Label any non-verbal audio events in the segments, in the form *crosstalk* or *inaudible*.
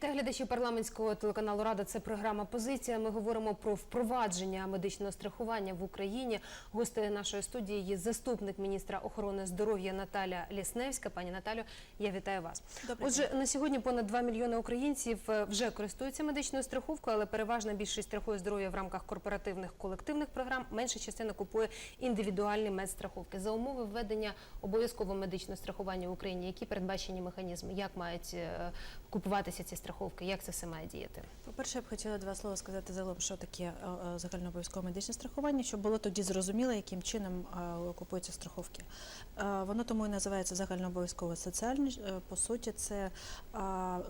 Вітаю глядачі парламентського телеканалу Рада. Це програма Позиція. Ми говоримо про впровадження медичного страхування в Україні. Гостею нашої студії є заступник міністра охорони здоров'я Наталя Лісневська. Пані Наталю, я вітаю вас. Добрий Отже, на сьогодні понад 2 мільйони українців е, вже користуються медичною страховкою, але переважна більшість страхує здоров'я в рамках корпоративних колективних програм. Менша частина купує індивідуальні медстраховки. За умови введення обов'язкового медичного страхування в Україні, які передбачені механізми, як мають е, купуватися ці страховки, як це все має діяти? По-перше, я б хотіла два слова сказати загалом, що таке е, е, загальнообов'язкове медичне страхування, щоб було тоді зрозуміло, яким чином е, купуються страховки. Воно тому і називається загальнообов'язкове соціальне. По суті, це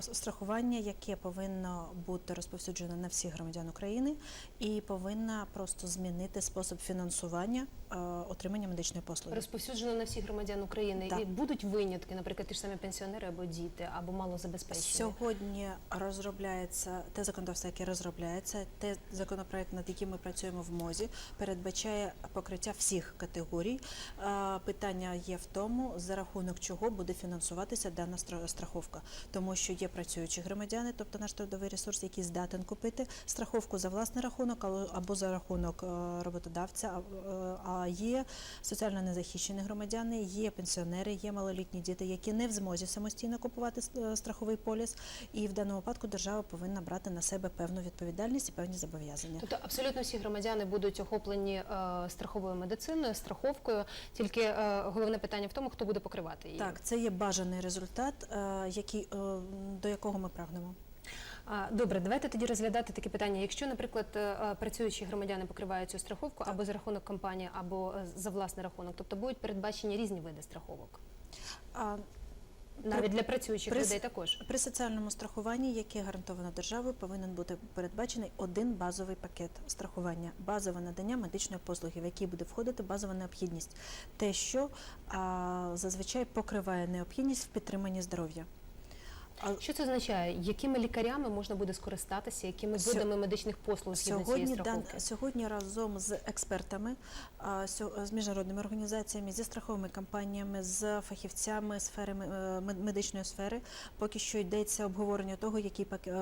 страхування, яке повинно бути розповсюджено на всіх громадян України і повинно просто змінити спосіб фінансування отримання медичної послуги. Розповсюджено на всіх громадян України Так. і будуть винятки, наприклад, ті ж самі пенсіонери або діти, або малозабезпечені. Сьогодні розробляється те законодавство, яке розробляється, те законопроект, над яким ми працюємо в МОЗі, передбачає покриття всіх категорій. Е, Питання є в тому, за рахунок чого буде фінансуватися дана страховка, тому що є працюючі громадяни, тобто наш трудовий ресурс, який здатен купити страховку за власний рахунок або за рахунок е, роботодавця. а- е, є соціально незахищені громадяни, є пенсіонери, є малолітні діти, які не в змозі самостійно купувати страховий поліс, і в даному випадку держава повинна брати на себе певну відповідальність і певні зобов'язання. Тобто абсолютно всі громадяни будуть охоплені е, страховою медициною, страховкою. Тільки е, головне питання в тому, хто буде покривати її. Так, це є бажаний результат, е, який е, до якого ми прагнемо. Добре, давайте тоді розглядати таке питання. Якщо, наприклад, е, е, працюючі громадяни покривають цю страховку або за рахунок компанії, або е, за власний рахунок, тобто будуть передбачені різні види страховок, навіть для працюючих при- людей також. При соціальному страхуванні, яке гарантовано державою, повинен бути передбачений один базовий пакет страхування, базове надання медичної послуги, в який буде входити базова необхідність, те, що а, зазвичай покриває необхідність в підтриманні здоров'я. А Що це означає? Якими лікарями можна буде скористатися, якими видами медичних послуг згідно цієї Сьогодні, страховки? сьогодні разом з експертами, з міжнародними організаціями, зі страховими компаніями, з фахівцями сфери е, медичної сфери, поки що йдеться обговорення того, пак, е,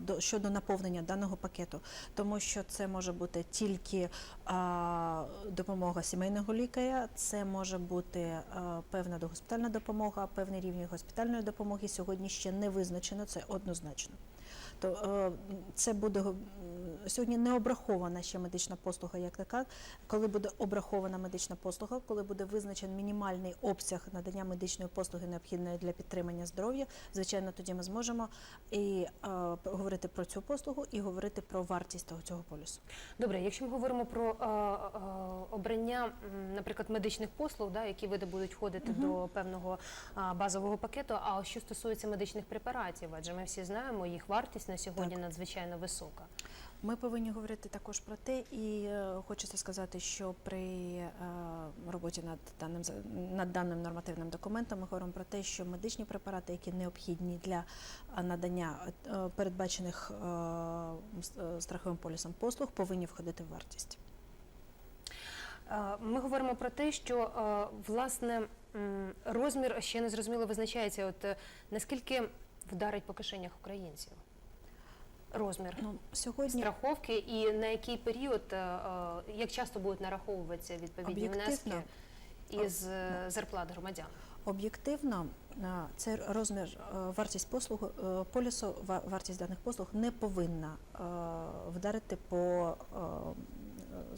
до- щодо наповнення даного пакету, тому що це може бути тільки а, допомога сімейного лікаря, це може бути певна догоспітальна допомога, певний рівень госпітальної допомоги. Сьогодні ще не визначено, це однозначно. То е, це буде сьогодні не обрахована ще медична послуга, як така. Коли буде обрахована медична послуга, коли буде визначений мінімальний обсяг надання медичної послуги, необхідної для підтримання здоров'я, звичайно, тоді ми зможемо і е, говорити про цю послугу, і говорити про вартість того цього полюсу. Добре, якщо ми говоримо про е, е, обрання, наприклад, медичних послуг, да, які види будуть входити до певного а, базового пакету. А що стосується медичних препаратів, адже ми всі знаємо, їх вартість на сьогодні надзвичайно висока. Ми повинні говорити також про те, і е, хочеться сказати, що при е, роботі над даним над даним нормативним документом ми говоримо про те, що медичні препарати, які необхідні для е, надання передбачених страховим полісом послуг, повинні входити в вартість. Ми говоримо про те, що власне розмір ще не зрозуміло визначається. От наскільки вдарить по кишенях українців розмір Ну сьогодні страховки і на який період, е, е, як часто будуть нараховуватися відповідні внески із е, зарплат громадян? Об'єктивно, а, це розмір вартість послуг полісу, вартість даних послуг не повинна вдарити по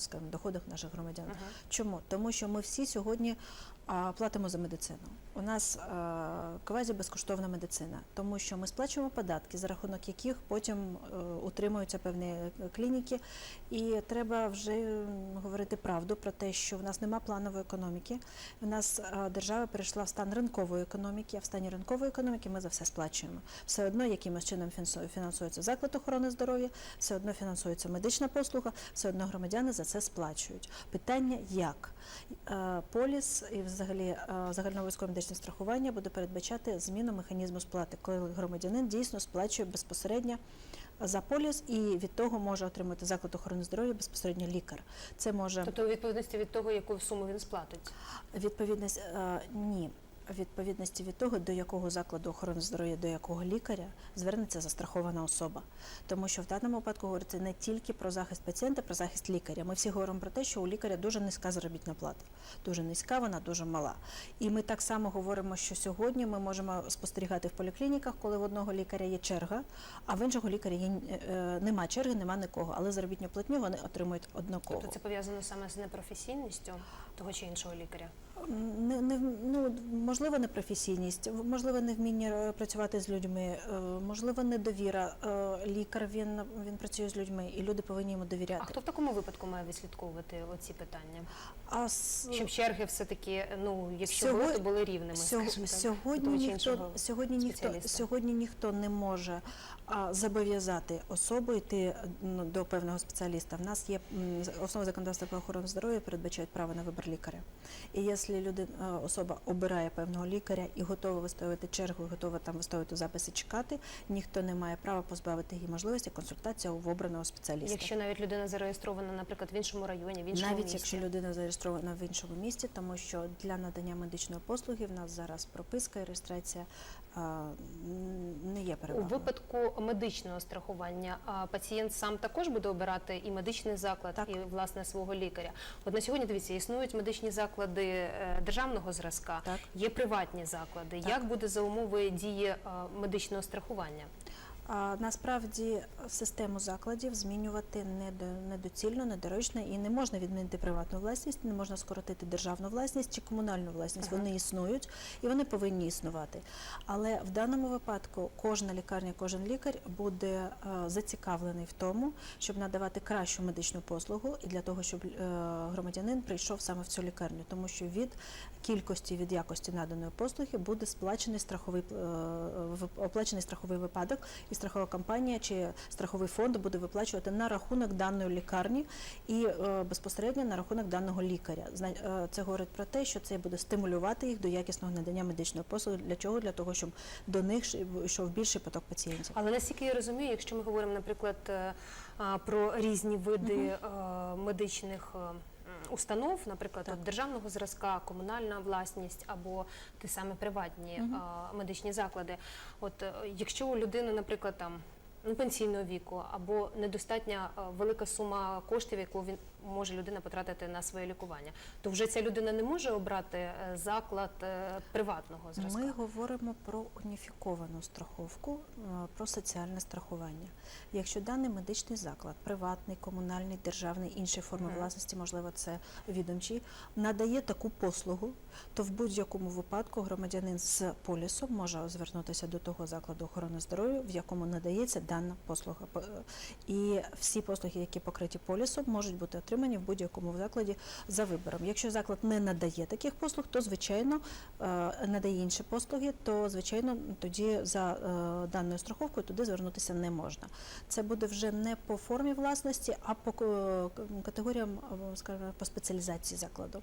скажімо, доходах наших громадян. Ага. Чому? Тому що ми всі сьогодні а, платимо за медицину. У нас е, квазі безкоштовна медицина, тому що ми сплачуємо податки, за рахунок яких потім е, утримуються певні е, клініки. І треба вже говорити правду про те, що в нас нема планової економіки. В нас е, держава перейшла в стан ринкової економіки, а в стані ринкової економіки ми за все сплачуємо. Все одно якимось чином фінансується заклад охорони здоров'я, все одно фінансується медична послуга, все одно громадяни за це сплачують. Питання як? Е, Поліс і взагалі е, загальнообов'язкове медичне страхування буде передбачати зміну механізму сплати, коли громадянин дійсно сплачує безпосередньо за поліс і від того може отримати заклад охорони здоров'я безпосередньо лікар. Це може Тобто у відповідності від того, яку суму він сплатить. відповідність е, ні. Відповідності від того, до якого закладу охорони здоров'я, до якого лікаря звернеться застрахована особа. Тому що в даному випадку говориться не тільки про захист пацієнта, про захист лікаря. Ми всі говоримо про те, що у лікаря дуже низька заробітна плата. Дуже низька, вона дуже мала. І ми так само говоримо, що сьогодні ми можемо спостерігати в поліклініках, коли в одного лікаря є черга, а в іншого лікаря є, е, нема черги, нема нікого, але заробітну платню вони отримують однаково. Тобто це пов'язано саме з непрофесійністю того чи іншого лікаря. Не, не, ну, можливо, непрофесійність, можливо, невміння е, працювати з людьми, е, можливо, недовіра. Е, Лікар він, він працює з людьми, і люди повинні йому довіряти. А хто в такому випадку має відслідковувати оці питання? А с- Щоб черги все-таки, ну, якщо Сьогодні- були, то були рівними, Сьог- скажімо так, сьогодні, ніхто, сьогодні, ніхто, сьогодні ніхто не може зобов'язати особу йти до певного спеціаліста. В нас є основа законодавства про охорону здоров'я передбачають право на вибір лікаря. І якщо людина, особа обирає певного лікаря і готова виставити чергу, і готова там виставити записи чекати, ніхто не має права позбавити її можливості консультації у обраного спеціаліста. Якщо навіть людина зареєстрована, наприклад, в іншому районі, в іншому Навіть місті. якщо людина зареєстрована в іншому місті, тому що для надання медичної послуги в нас зараз прописка і реєстрація не є У випадку медичного страхування пацієнт сам також буде обирати і медичний заклад, Так. і власне свого лікаря. От на сьогодні дивіться, існують медичні заклади е, державного зразка, Так. є приватні заклади. Так. Як буде за умови дії е, медичного страхування? Насправді систему закладів змінювати недо- недоцільно, недоречно і не можна відмінити приватну власність, не можна скоротити державну власність чи комунальну власність. Ага. Вони існують і вони повинні існувати. Але в даному випадку кожна лікарня, кожен лікар буде е, зацікавлений в тому, щоб надавати кращу медичну послугу і для того, щоб е, громадянин прийшов саме в цю лікарню, тому що від кількості від якості наданої послуги буде сплачений страховий е, оплачений страховий випадок, і страхова компанія чи страховий фонд буде виплачувати на рахунок даної лікарні і е, безпосередньо на рахунок даного лікаря. Е, Це говорить про те, що це буде стимулювати їх до якісного надання медичної послуги. Для чого? Для того, щоб до них йшов більший поток пацієнтів. Але наскільки я розумію, якщо ми говоримо, наприклад, е, про різні види е, медичних установ, наприклад, Так. от державного зразка, комунальна власність або ті саме приватні угу. медичні заклади. От е, якщо у людини, наприклад, там ну, пенсійного віку або недостатня е, велика сума коштів, яку він може людина потратити на своє лікування, то вже ця людина не може обрати е, заклад е, приватного зразка. Ми говоримо про уніфіковану страховку, про соціальне страхування. Якщо даний медичний заклад, приватний, комунальний, державний, інші форми Мгм. власності, можливо, це відомчий, надає таку послугу, то в будь-якому випадку громадянин з полісом може звернутися до того закладу охорони здоров'я, в якому надається дана послуга. П- е, І всі послуги, які покриті полісом, можуть бути отримані в будь-якому закладі за вибором. Якщо заклад не надає таких послуг, то звичайно е, надає інші послуги, то звичайно тоді за е, даною страховкою туди звернутися не можна. Це буде вже не по формі власності, а по категоріям, скажімо, по спеціалізації закладу.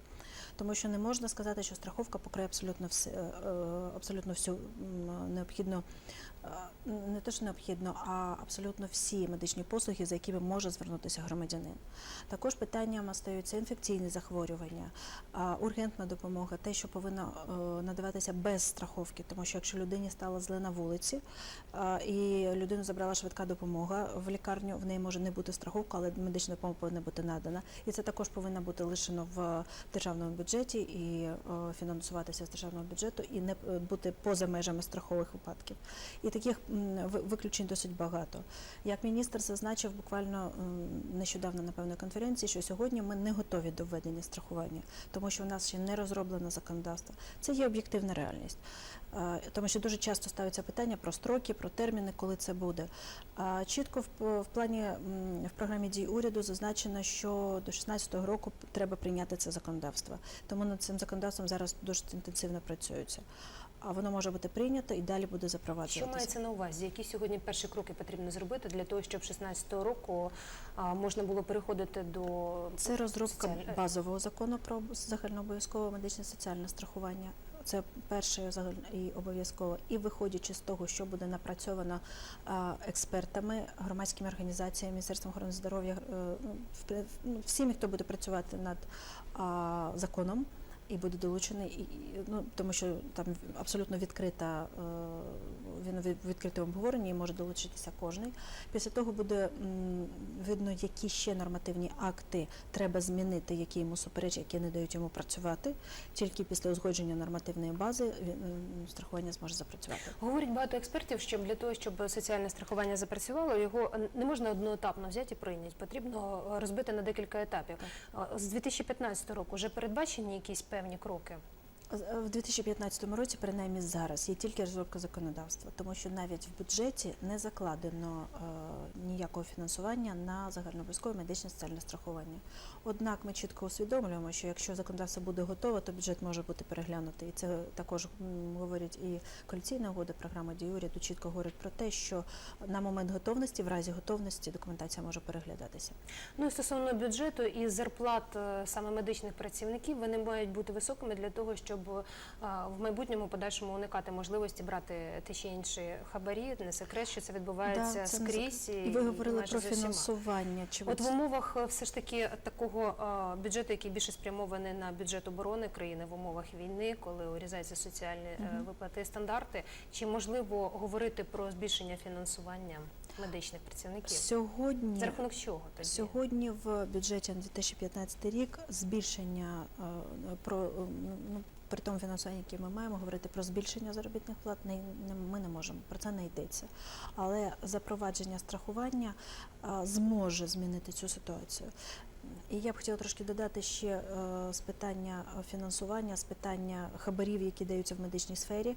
Тому що не можна сказати, що страховка покриє абсолютно все, абсолютно всю необхідну. Е, Не те, що необхідно, а абсолютно всі медичні послуги, за якими може звернутися громадянин. Також питанням стаються інфекційні захворювання, ургентна допомога, те, що повинно е, надаватися без страховки, тому що якщо людині стало зле на вулиці і людину забрала швидка допомога в лікарню, в неї може не бути страховка, але медична допомога повинна бути надана. І це також повинно бути лишено в державному бюджеті і е, фінансуватися з державного бюджету і не е, бути поза межами страхових випадків. І таких виключень досить багато. Як міністр зазначив буквально нещодавно на певній конференції, що сьогодні ми не готові до введення страхування, тому що у нас ще не розроблено законодавство. Це є об'єктивна реальність. Тому що дуже часто ставиться питання про строки, про терміни, коли це буде. А Чітко в, в плані в програмі дій уряду зазначено, що до 2016 року треба прийняти це законодавство. Тому над цим законодавством зараз дуже інтенсивно працюється. А воно може бути прийнято і далі буде Що мається на увазі? Які сьогодні перші кроки потрібно зробити для того, щоб 16-го року можна було переходити до Це розробка соціаль- базового закону про загальнообов'язкове медичне соціальне страхування. Це перше і обов'язково. І виходячи з того, що буде напрацьовано експертами, громадськими організаціями, Міністерством охорони здоров'я, е, ну, всіми, хто буде працювати над законом. І буде долучений, і, ну, тому що там абсолютно відкрита, е, він в відкритому обговоренні і може долучитися кожний. Після того буде видно, які ще нормативні акти треба змінити, які йому суперечать, які не дають йому працювати. Тільки після узгодження нормативної бази він, м, страхування зможе запрацювати. Говорить багато експертів, що для того, щоб соціальне страхування запрацювало, його не можна одноетапно взяти і прийняти. Потрібно розбити на декілька етапів. А З 2015 року вже передбачені якісь певні кроки. З- В 2015 році, принаймні зараз, є тільки розробка законодавства, тому що навіть в бюджеті не закладено е, ніякого фінансування на загальнообов'язкове медичне соціальне страхування. Однак ми чітко усвідомлюємо, що якщо законодавство буде готове, то бюджет може бути переглянутий. І це також м, говорить і коаліційна угода, програма дій уряду чітко говорить про те, що на момент готовності, в разі готовності, документація може переглядатися. Ну і стосовно бюджету і зарплат е, саме медичних працівників, вони мають бути високими для того, щоб е, в майбутньому подальшому уникати можливості брати ті чи інші хабарі. Не секрет, що це відбувається Да, це скрізь. І ви говорили про фінансування. Чи От в умовах е, все ж таки такого е, бюджету, який більше спрямований на бюджет оборони країни в умовах війни, коли урізаються соціальні Мгм. виплати і стандарти, чи можливо говорити про збільшення фінансування медичних працівників? сьогодні За рахунок чого тоді? Сьогодні в бюджеті на 2015 рік збільшення е, про ну, при тому фінансуванні, яке ми маємо, говорити про збільшення заробітних плат ми не можемо. Про це не йдеться. Але запровадження страхування зможе змінити цю ситуацію. І я б хотіла трошки додати ще е, з питання фінансування, з питання хабарів, які даються в медичній сфері.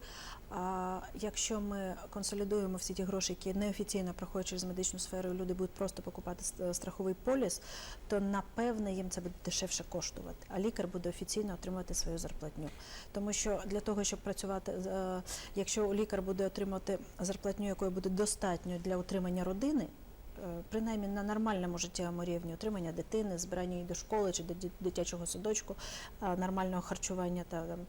А якщо ми консолідуємо всі ті гроші, які неофіційно проходять через медичну сферу, люди будуть просто покупати страховий поліс, то напевне їм це буде дешевше коштувати. А лікар буде офіційно отримувати свою зарплатню. Тому що для того, щоб працювати, е, якщо лікар буде отримати зарплатню, якої буде достатньо для утримання родини. Е, Принаймні на нормальному життєвому рівні утримання дитини, збирання її до школи чи до дитячого садочку, нормального харчування та там,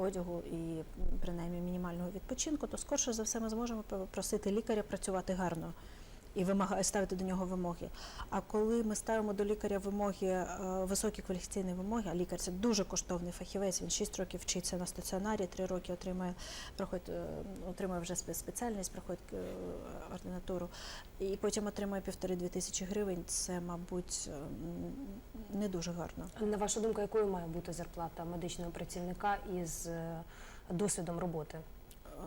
одягу і принаймні мінімального відпочинку, то скорше за все ми зможемо просити лікаря працювати гарно і вимага- ставити до нього вимоги. А коли ми ставимо до лікаря вимоги, е, високі кваліфікаційні вимоги, а лікар це дуже коштовний фахівець, він 6 років вчиться на стаціонарі, 3 роки отримує, проходить, е, отримує вже спеціальність, проходить е, ординатуру, і потім отримує півтори-дві тисячі гривень, це, мабуть, е, не дуже гарно. На вашу думку, якою має бути зарплата медичного працівника із е, досвідом роботи?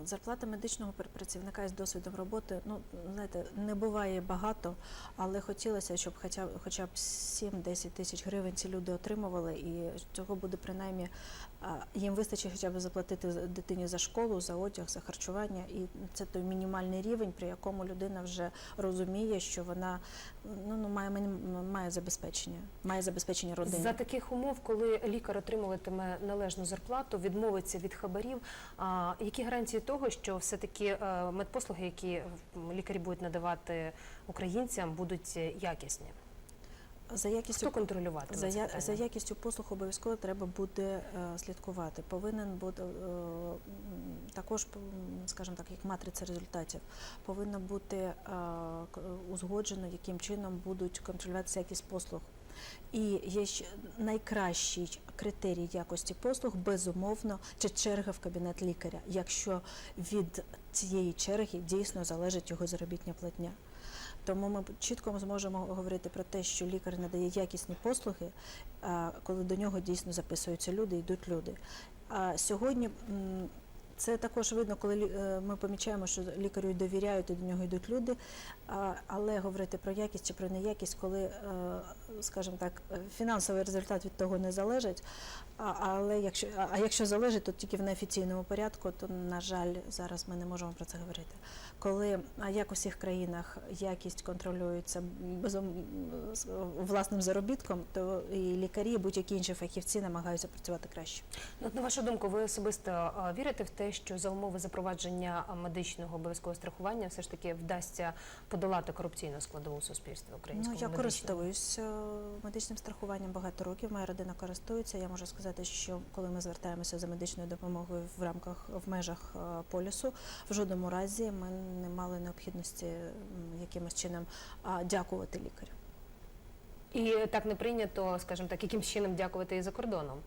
Зарплата медичного працівника із досвідом роботи, ну знаєте, не буває багато, але хотілося, щоб хоча, хоча б 7-10 тисяч гривень ці люди отримували, і цього буде принаймні їм вистачить хоча б заплатити дитині за школу, за одяг, за харчування. І це той мінімальний рівень, при якому людина вже розуміє, що вона ну, ну має має забезпечення, має забезпечення родини. За таких умов, коли лікар отримуватиме належну зарплату, відмовиться від хабарів, а які гарантії того, що все-таки е, медпослуги, які лікарі будуть надавати українцям, будуть е, якісні? За якістю Хто контролюватиме За, я, за якістю послуг обов'язково треба буде е, слідкувати. Повинен бути е, також, скажімо так, як матриця результатів, повинно бути е, узгоджено, яким чином будуть контролюватися якість послуг. І є ще найкращий критерій якості послуг, безумовно, чи черга в кабінет лікаря, якщо від цієї черги дійсно залежить його заробітня платня. Тому ми чітко зможемо говорити про те, що лікар надає якісні послуги, коли до нього дійсно записуються люди, йдуть люди. А сьогодні це також видно, коли е, ми помічаємо, що лікарю довіряють і до нього йдуть люди. Але говорити про якість чи про неякість, коли, е, скажімо так, е, фінансовий результат від того не залежить. А, але якщо, а якщо залежить, то тільки в неофіційному порядку, то на жаль, зараз ми не можемо про це говорити. Коли як у всіх країнах якість контролюється власним заробітком, то і лікарі, і будь-які інші фахівці намагаються працювати краще. Ну, на вашу думку, ви особисто вірите в те, що за умови запровадження медичного обов'язкового страхування все ж таки вдасться подолати корупційну складову в суспільстві Ну українського я медичного? користуюсь е, медичним страхуванням багато років. Моя родина користується. Я можу сказати, що коли ми звертаємося за медичною допомогою в рамках в межах е, полісу, в жодному разі ми не мали необхідності якимось чином дякувати лікарю. І так не прийнято, скажімо так, яким чином дякувати і за кордоном.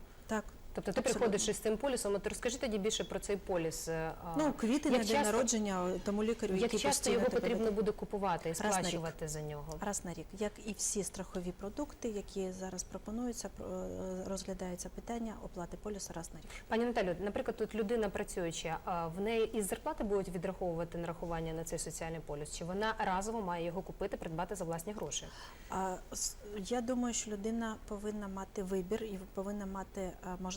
Тобто ти Абсолютно. приходиш із цим полісом. От розкажи тоді більше про цей поліс. е, Ну, квіти як на день народження тому лікарю, Як часто його потрібно буде купувати і сплачувати за нього? Раз на рік, як і всі страхові продукти, які зараз пропонуються, про- е, розглядається питання оплати полісу раз на рік. Пані Наталю, наприклад, тут людина працююча, в неї із зарплати будуть відраховувати нарахування на цей соціальний поліс? Чи вона разово має його купити, придбати за власні гроші? Я думаю, що людина повинна мати вибір і повинна мати е,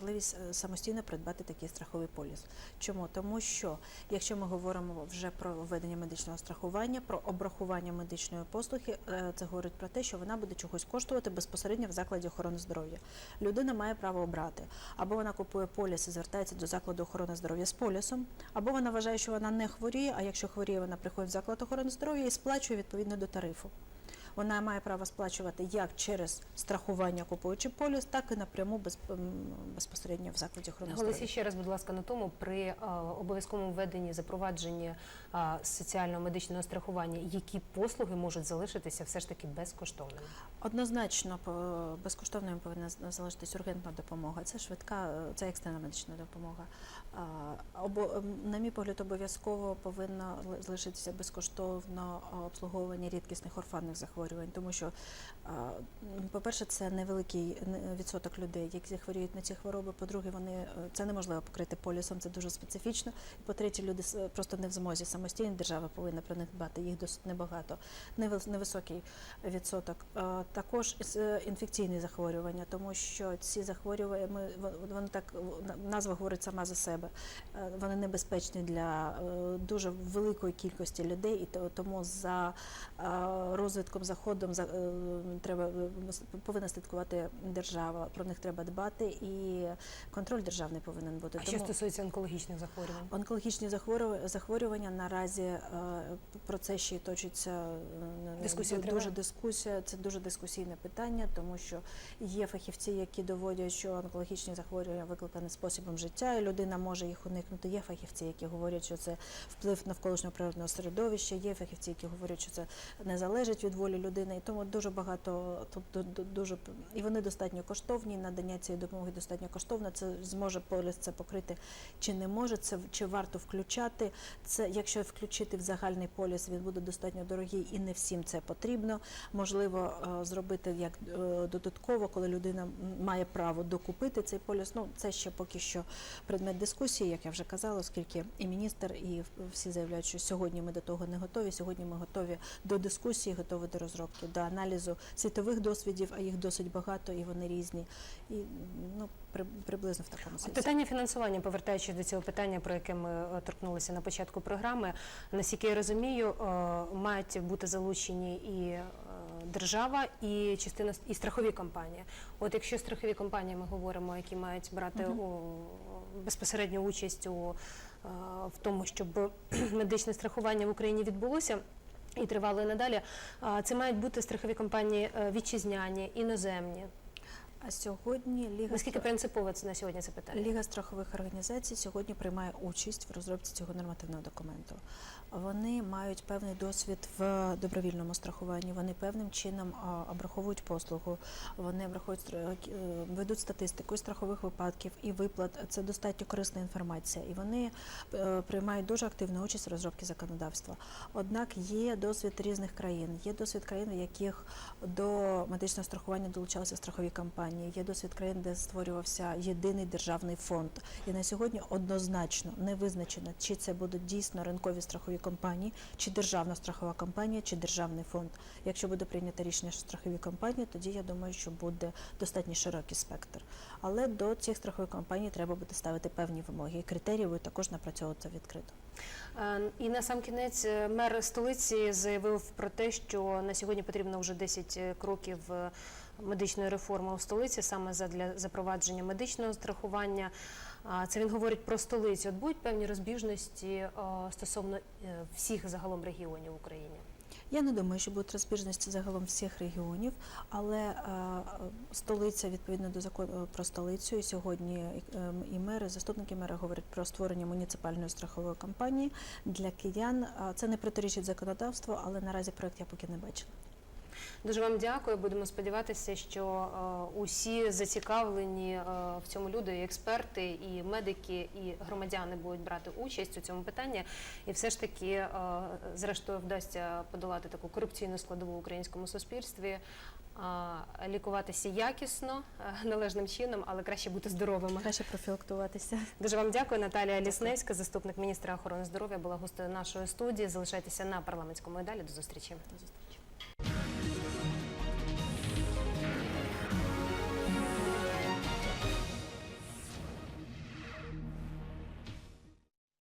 можливість е, самостійно придбати такий страховий поліс. Чому? Тому що якщо ми говоримо вже про введення медичного страхування, про обрахування медичної послуги, е, це говорить про те, що вона буде чогось коштувати безпосередньо в закладі охорони здоров'я. Людина має право обрати або вона купує поліс і звертається до закладу охорони здоров'я з полісом, або вона вважає, що вона не хворіє. А якщо хворіє, вона приходить в заклад охорони здоров'я і сплачує відповідно до тарифу. Вона має право сплачувати як через страхування купуючи поліс, так і напряму без, безпосередньо в закладі охорони Голосі здоров'я. ще раз, будь ласка, на тому при е, обов'язковому введенні запровадженні е, соціального медичного страхування, які послуги можуть залишитися все ж таки безкоштовними? Однозначно безкоштовною повинна залишитись ургентна допомога. Це швидка, е, це екстрена медична допомога. Ем, на мій погляд, обов'язково повинно залишитися безкоштовно обслуговування рідкісних орфанних захворювань, тому що, по-перше, це невеликий відсоток людей, які хворіють на ці хвороби. По-друге, вони е, це неможливо покрити полісом, це дуже специфічно. І по-третє, люди просто не в змозі самостійно. Держава повинна про них дбати. Їх досить небагато, невисокий відсоток. Також е, інфекційні захворювання, тому що ці захворювання ми вон- вони так на- назва говорить сама за себе. Е, Вони небезпечні для е, дуже великої кількості людей, і то- тому за е, розвитком заходом за треба повинна слідкувати держава. Про них треба дбати, і контроль державний повинен бути. А що стосується онкологічних захворювань? Онкологічні захворювання, наразі про це ще й точиться Дискусія дуже триває? дискусія. Це дуже дискусійне питання, тому що є фахівці, які доводять, що онкологічні захворювання викликані способом життя, і людина може їх уникнути. Є фахівці, які говорять, що це вплив навколишнього природного середовища. Є фахівці, які говорять, що це не залежить від волі людини. І тому дуже багато ду- дуже і вони достатньо коштовні. Надання цієї допомоги достатньо коштовно. Це зможе поліс це покрити чи не може це чи варто включати це, якщо включити в загальний поліс, він буде достатньо дорогий і не всім це потрібно. Можливо, е, зробити як е, додатково, коли людина має право докупити цей поліс. Ну це ще поки що предмет дискусії, як я вже казала, оскільки і міністр, і всі заявляють, що сьогодні ми до того не готові. Сьогодні ми готові до дискусії, готові до розробки, до аналізу світових досвідів, а їх досить багато і вони різні. І ну при- приблизно в такому сенсі. Питання фінансування, повертаючись до цього питання, про яке ми е, торкнулися на початку програми, наскільки я розумію, е, мають бути залучені і е, держава, і частина і страхові компанії. От якщо страхові компанії ми говоримо, які мають брати Мгм. у, безпосередню участь у е, в тому, щоб *clears throat* медичне страхування в Україні відбулося. І тривало і надалі. Це мають бути страхові компанії е, вітчизняні, іноземні. А сьогодні Ліга Наскільки принципове це на сьогодні це питання? Ліга страхових організацій сьогодні приймає участь в розробці цього нормативного документу. Вони мають певний досвід в добровільному страхуванні. Вони певним чином обраховують послугу. Вони обраховують стра- е, ведуть статистику страхових випадків і виплат. Це достатньо корисна інформація, і вони е, приймають дуже активну участь в розробці законодавства. Однак є досвід різних країн. Є досвід країн, в яких до медичного страхування долучалися страхові компанії. Є досвід країн, де створювався єдиний державний фонд. І на сьогодні однозначно не визначено, чи це будуть дійсно ринкові страхові компанії, чи державна страхова компанія, чи державний фонд. Якщо буде прийнято рішення що страхові компанії, тоді я думаю, що буде достатньо широкий спектр. Але до цих страхових компаній треба буде ставити певні вимоги. І критерії будуть також напрацьовуватися відкрито. Е, І на сам кінець е, мер столиці заявив про те, що на сьогодні потрібно вже 10 кроків е, медичної реформи у столиці саме задля запровадження медичного страхування. Це він говорить про столицю. От будуть певні розбіжності е, стосовно е, всіх загалом регіонів в Україні. Я не думаю, що будуть розбіжності загалом всіх регіонів, але е, столиця відповідно до закону про столицю. І сьогодні е, і мери, заступники мера говорять про створення муніципальної страхової компанії для киян. Це не протирічить законодавству, але наразі проект я поки не бачила. Дуже вам дякую. Будемо сподіватися, що е, усі зацікавлені е, в цьому люди, і експерти, і медики, і громадяни будуть брати участь у цьому питанні. І все ж таки, е, зрештою, вдасться подолати таку корупційну складову в українському суспільстві. Лікуватися якісно, належним чином, але краще бути здоровими. Краще профілактуватися. Дуже вам дякую. Наталія Лісневська, заступник міністра охорони здоров'я, була гостею нашої студії. Залишайтеся на парламентському і далі. До зустрічі. До зустрічі.